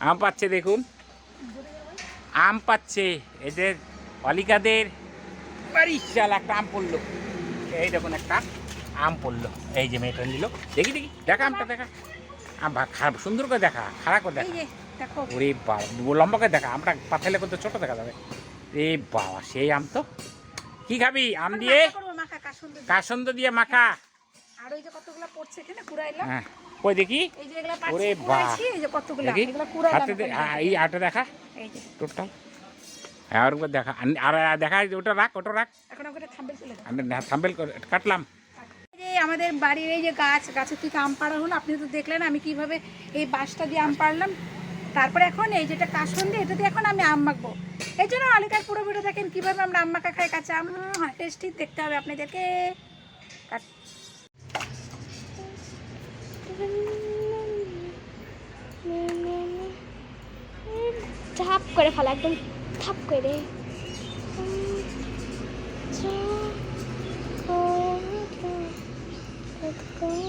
আম পাচ্ছে দেখুন। আম পাচ্ছে। এদের অলিকাদের বিশাল একটা আম পড়ল। এই দেখুন একটা আম পড়ল। এই যে মেয়েটা নিল। দেখি দেখি। দেখা আমটা দেখা। আম খারাপ সুন্দর করে দেখা খারাপ করে দেখা। ওরে বাবা লম্বা করে দেখা। আমটা পাথালে করতে ছোট দেখা যাবে। এ বাবা সেই আম তো। কি খাবি? আম দিয়ে। কাসন্দ দিয়ে। মাখা। আর ওই যে কতগুলো পড়ছে এখানে কুড়াইলাম হ্যাঁ। কই দেখি? ওরে এই কতগুলো? দেখি। হ্যাঁ, আটা দেখা। টোটাল হ্যাঁ আর দেখা। আর ওটা রাখ ওটা রাখ। এখন থাম্বেল কাটলাম। এই আমাদের বাড়ির এই যে গাছ গাছের থেকে আম পাড়া হলো আপনি তো দেখলেন আমি কীভাবে এই বাঁশটা দিয়ে আম পাড়লাম। তারপরে এখন এই যেটা কাসন দিয়ে এটা দিয়ে এখন আমি আম মাখবো। এই জন্য অলিকার পুরো ভিডিও দেখেন কীভাবে আমরা আম মাখা খাই কাঁচা আম টেস্টি দেখতে হবে আপনাদেরকে। কাট- ঝাপ করে ফেলা একদম থাপ করে।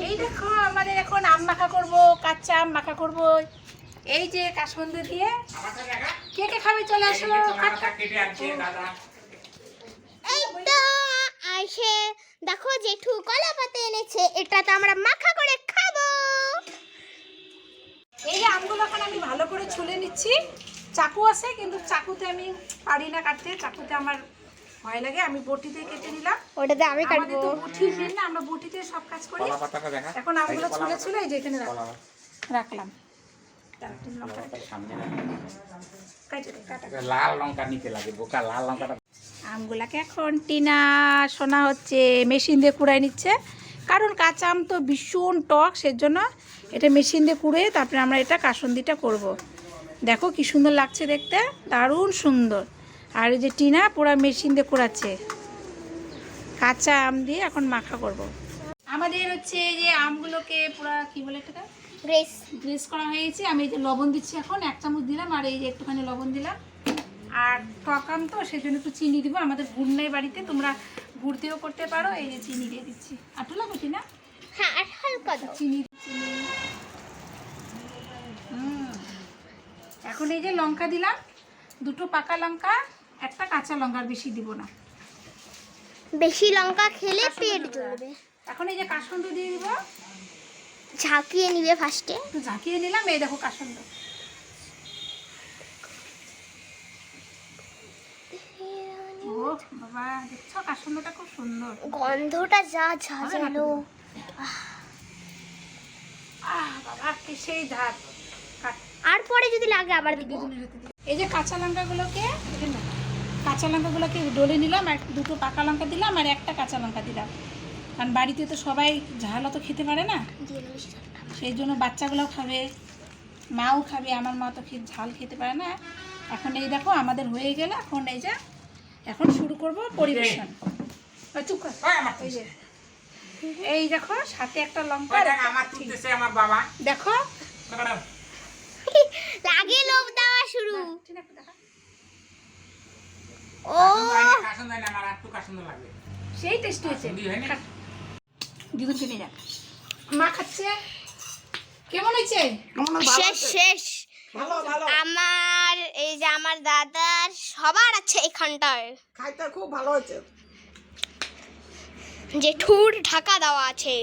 এই দেখো আমাদের এখন আম মাখা করব কাঁচা আম মাখা করব। এই যে কাসন্দ দিয়ে কে কে খাবে? চলে আসলো এই তো আসে। দেখো জেঠু কলা পাতা এনেছে এটা তো আমরা করে ছুলে নিচ্ছি। চাকু আছে কিন্তু চাকুতে আমি পারি না কাটতে। চাকুতে আমার ভয় লাগে আমি বটিতে কেটে নিলাম। ওটাতে আমি আমাদের কাটবো। তো বটির দিন না আমরা বটিতে সব কাজ করি। এখন আমগুলো ছুলে ছুলে এই যে এখানে। রাখলাম। দাঁড়া, একটু লঙ্কা কাটি। সামনে কাটে দে, কাটা। রাখ। লাল লঙ্কা নিতে লাগে বোকা লাল লঙ্কাটা। আমগুলাকে এখন টিনা শোনা হচ্ছে মেশিন দিয়ে কুড়াই নিচ্ছে। কারণ কাঁচা আম তো ভীষণ টক সেজন্য এটা মেশিন দিয়ে কুড়ে তারপরে আমরা এটা কাসন্দিটা করব। দেখো কি সুন্দর লাগছে দেখতে? দারুণ সুন্দর। আর এই যে টিনা পুরো মেশিন দিয়ে কুড়াচ্ছে। কাঁচা আম দিয়ে এখন মাখা করব। আমাদের হচ্ছে এই যে আমগুলোকে পুরো কি বলে এটা গ্রেস। গ্রেস করা হয়েছে। আমি এই যে লবণ দিচ্ছি এখন এক চামচ দিলাম আর এই যে একটুখানি লবণ দিলাম। আর টকাম তো সেজন্য একটু চিনি দিব। আমাদের গুড় নেই বাড়িতে তোমরা গুড় দিয়েও করতে পারো। এই যে চিনি দিয়ে দিচ্ছি। আটু লাগবে না? হ্যাঁ আর হালকা চিনি চিনি এখন এই যে লঙ্কা দিলাম দুটো পাকা লঙ্কা একটা কাঁচা লঙ্কা আর বেশি দিব না। বেশি লঙ্কা খেলে পেট জ্বলবে। এখন এই যে কাসন্দ দিয়ে দিব। ঝাঁকিয়ে নিবে ফার্স্টে একটু ঝাঁকিয়ে নিলাম এই দেখো কাসন্দ বাবা দেখছ কাসন্দটা খুব সুন্দর। গন্ধটা যা ঝাঁঝালো। আহ বাবা কি সেই ধার আর পরে যদি লাগে আবার দিব। এই যে কাঁচা লঙ্কাগুলোকে কাঁচা লঙ্কাগুলোকে ডলে নিলাম আর দুটো পাকা লঙ্কা দিলাম আর একটা কাঁচা লঙ্কা দিলাম। কারণ বাড়িতে তো সবাই ঝাল অত খেতে পারে না। সেই জন্য বাচ্চাগুলোও খাবে মাও খাবে আমার মা তো ঝাল খেতে পারে না। এখন এই দেখো আমাদের হয়ে গেলে। এখন এই যে এখন শুরু করব পরিবেশন। এই দেখো সাথে একটা লঙ্কা দেখ, একটা- আমার তুলতেছে আমার বাবা দেখো লাগে লোভ দেওয়া শুরু ঠিক আছে, দেখা। ও কাসন দেয় না আমার একটু কাসন লাগবে সেই টেস্টি হয়েছে। সুন্দর না? দিদুনকে নিয়ে যাক মা খাচ্ছে। কেমন হয়েছে? শেষ শেষ। আমার এই যে আমার দাদার সবার আছে এখানটায় খাইতে খুব ভালো হয়েছে। জেঠুর ঢাকা দেওয়া আছে।